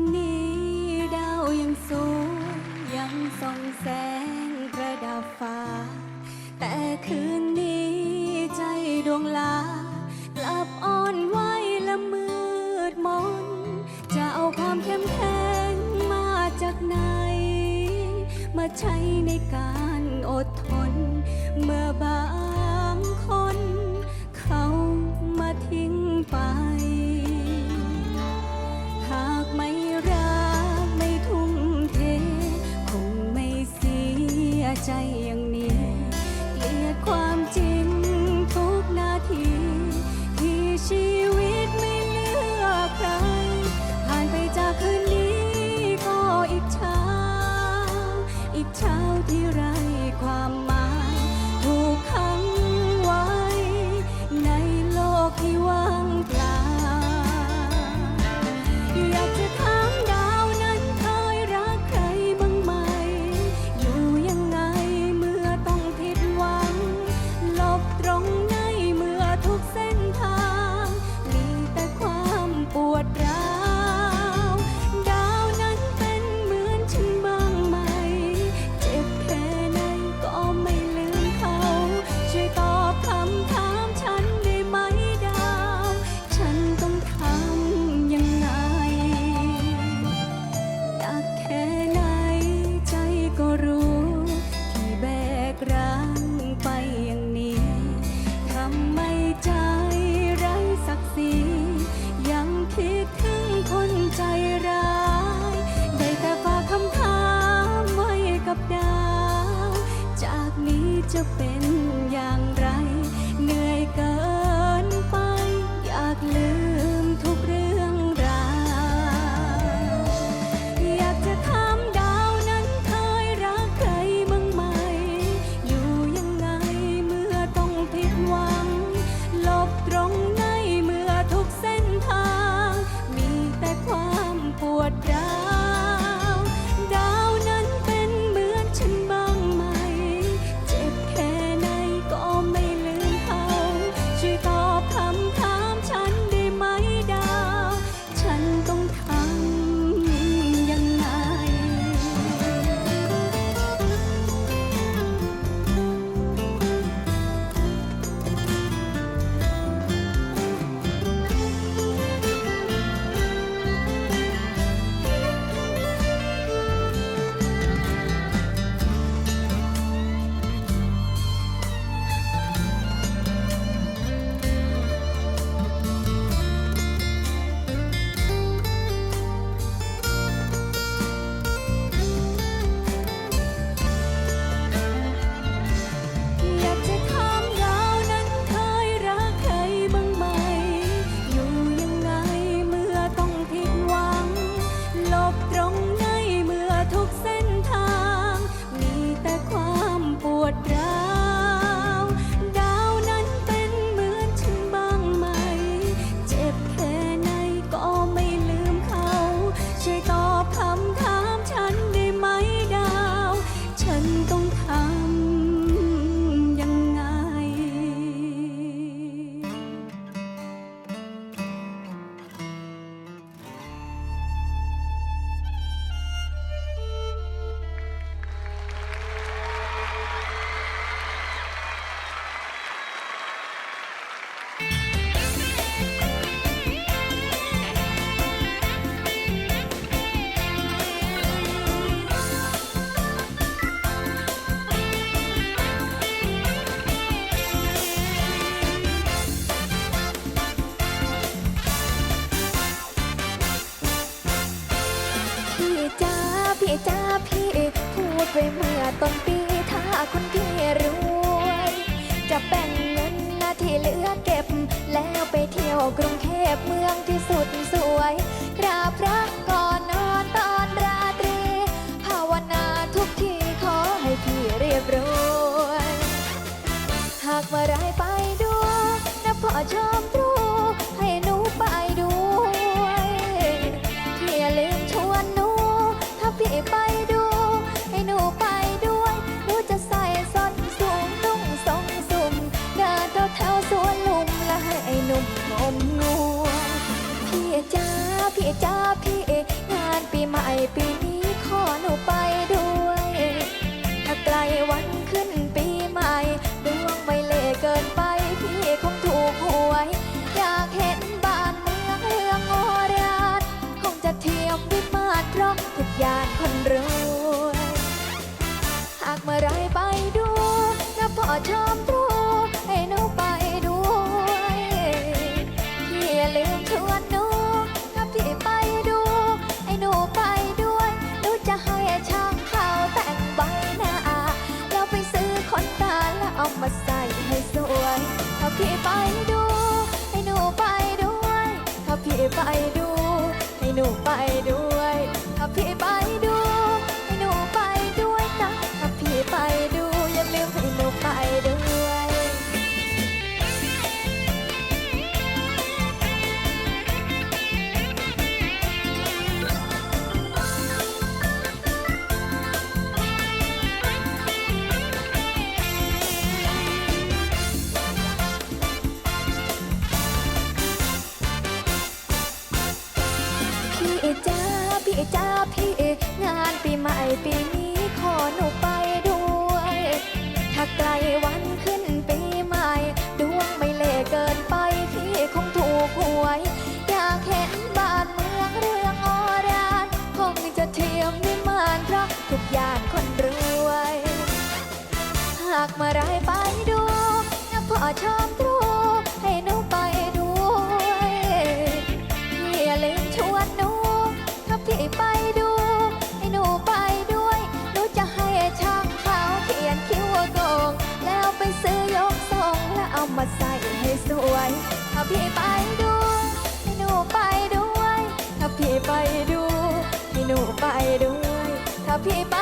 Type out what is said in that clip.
นนี้ดาวยังสูง ยังส่องแสงประดับฟ้า แต่คืนนี้ใจดวงลากลับอ่อนไหวและมืดมน จะเอาความเข้มแข็งมาจากไหน มาใช้ในการอดทนเมื่อบา ต้นปีถ้าคุณพี่รวย จะแบ่งเงินนาที่เหลือเก็บ แล้วไปเที่ยวกรุงเทพเมืองที่สุดสวยกราบรักก่อนนอนตอนราตรี ภาวนาทุกทีขอให้พี่เรียบรวย หากมื่อไรไปดูนะพอชมร จ้าพี่ งานปีใหม่ปีนี้ขอหนูไปด้วย ถ้าไกลวันขึ้นปีใหม่ ดวงไม่เล่เกินไปพี่คงถูกหวย อยากเห็น พี่ไปดู ให้หนูไปด้วยถ้าพี่ไปดู ให้หนูไปด้วยถ้าพี่ไปดู ใกลวันขึ้นปีใหม่ ดวงไม่เล่เกินไปพี่คงถูกหวย อยากเห็นบ้านเมืองเรื่องอรานคงจะเทียมวิมานเพราะทุกอย่างคนรวย หากมาไรไปดูนะพ่อชอบตรู ถ้าพี่ไปดูให้หนูไปด้วย ถ้าพี่ไปดูให้หนูไปด้วย ถ้าพี่ไป